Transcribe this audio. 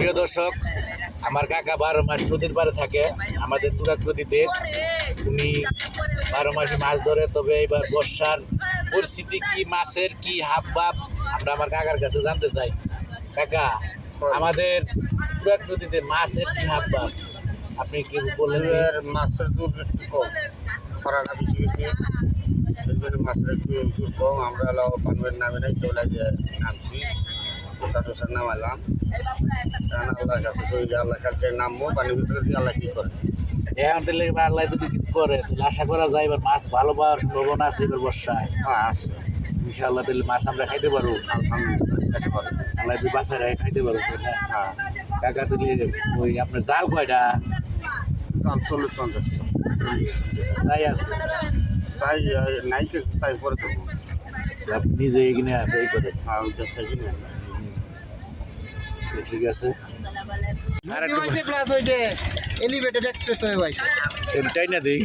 প্রিয় দর্শক, আমার কাকা বারো মাস নদীর পারে থাকে, আমাদের তুরাকৃতিতে উনি বারো মাসে মাছ ধরে, তবে এবার বর্ষার পরিস্থিতি কি, মাছের কি হাব ভাব আমরা আমার কাকার কাছে জানতে চাই। কাকা, আমাদের তুরাকৃতিতে মাছের কি হাব ভাব আপনি কি বললেন? মাছের দুধ একটু কম খরাটা বেশি জন্য মাছের একটু কম, আমরা হলো পানবের নামে নাই, চলে যে নামছি। টোসা নামালাম আল্লাহর কাছে আল্লাহ কাছে নামবো পানির ভিতরে দিয়ে আল্লাহ কি করে? এখন আল্লাহ যদি কিছু করে তাহলে আশা করা যায় এবার মাছ ভালো পাওয়ার সম্ভাবনা আছে এবার বর্ষায়। হ্যাঁ আছে। ইনশাআল্লাহ তাহলে মাছ আমরা খাইতে পারব। আলহামদুলিল্লাহ আল্লাহ যদি বাসায় রেখে খাইতে পারব? হ্যাঁ। ওই আপনার জাল কয়টা? চল্লিশ পঞ্চাশ। চাই আছে। চাই নাই কে চাই করে দেবো। নিজে করে। হ্যাঁ কিনে। তো ঠিক আছে। আর একটু হয়েছে ক্লাস যে এলিভেটেড এক্সপ্রেস হয়ে ভাই এটাই না দিই।